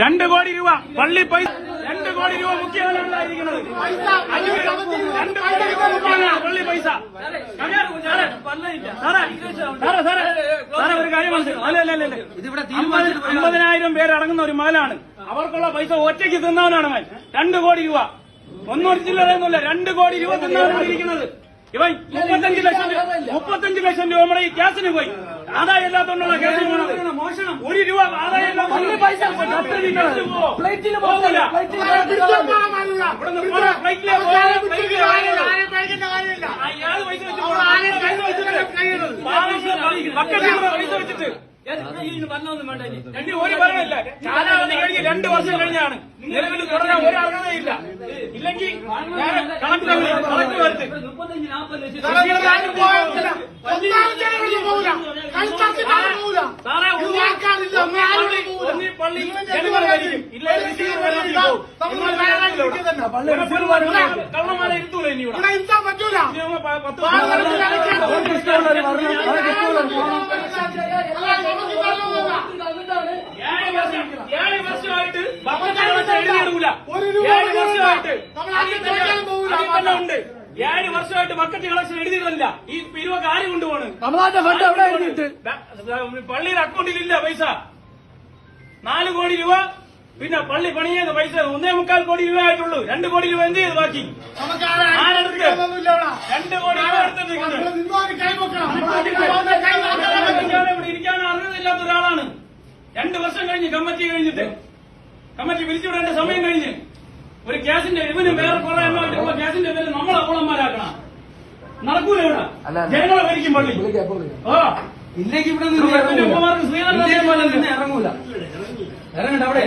രണ്ട് കോടി രൂപ പള്ളി പൈസ രണ്ട് കോടി രൂപ മുഖ്യമന്ത്രി. രണ്ട് കോടി രൂപ മുഖ്യമന്ത്രിയാണ് പള്ളി പൈസ. സാറേ സാറേ സാറേ സാറേ ഒരു കാര്യം മനസ്സിലായി. അല്ല അല്ല അല്ല അമ്പത്- അമ്പതിനായിരം പേര് അടങ്ങുന്ന ഒരു മകനാണ് അവർക്കുള്ള പൈസ ഒറ്റയ്ക്ക് തിന്നവനാണ് മകൻ രണ്ട് കോടി രൂപ. ഒന്നൊരു ചില്ലറയൊന്നുമില്ല രണ്ട് കോടി രൂപ തിന്നവനാണ് ഇരിക്കുന്നത്. ഇവൻ മുപ്പത്തഞ്ച് ലക്ഷം മുപ്പത്തഞ്ച് ലക്ഷം രൂപ നമ്മുടെ ഈ ഗ്യാസിന് പോയി. ആദായം ഇല്ലാത്തോണ്ടുള്ള കേസിന് പോണത് മോഷണം ഒരു രൂപ ആദായം പൈസ വെച്ചിട്ട്. രണ്ട് വർഷം കഴിഞ്ഞാണ്. നിലവിൽ തുടരാൻ ഒരു അർഹതയില്ല ഇല്ലെങ്കിൽ ഞാൻ കണക്ക് കള്ളന്മാരെ ഇരുത്തൂല ഇനി ഇവിടെ ഇനി നമ്മ പ- പത്ത് ഏഴ് വർഷം ഏഴ് വർഷമായിട്ട് വെച്ച് എഴുതിയിടൂല ഏഴ് വർഷമായിട്ട് ഉണ്ട് ഏഴ് വർഷമായിട്ട് ബക്കറ്റ് കളക്ഷൻ എഴുതിയിട്ടില്ല ഈ പിരിവൊക്കെ ആര് കൊണ്ടുപോണ്? ഫണ്ട് അവിടെ എഴുതിയിട്ട്. പള്ളിയുടെ അക്കൗണ്ടിൽ ഇല്ല പൈസ. നാല് കോടി രൂപ പിന്നെ പള്ളി പണിയത് പൈസ. ഒന്നേ മുക്കാൽ കോടി രൂപ ആയിട്ടുള്ളൂ. രണ്ട് കോടി രൂപ എന്ത് ചെയ്ത് ബാക്കി? ആരെടുത്ത്? രണ്ട് കോടി രൂപ ഇരിക്കാൻ അർഹതയില്ലാത്ത ഒരാളാണ്. രണ്ട് വർഷം കഴിഞ്ഞ് കമ്മറ്റി കഴിഞ്ഞിട്ട്. കമ്മിറ്റി പിരിച്ചുവിടേണ്ട സമയം കഴിഞ്ഞ്. ഒരു ഗ്യാസിന്റെ ഇവന് വേറെ കുറെ എണ്ണമായിട്ടുള്ള ഗ്യാസിന്റെ പേര് നമ്മളെ ഓളന്മാരാക്കണം നടക്കൂല ഇവിടെ. ജനങ്ങളെ ഭരിക്കും പള്ളി. ഓ ഇല്ലെങ്കിൽ ഇവിടെ ശ്രീധരൻ ഇറങ്ങൂല. ഇറങ്ങണ്ട അവിടെ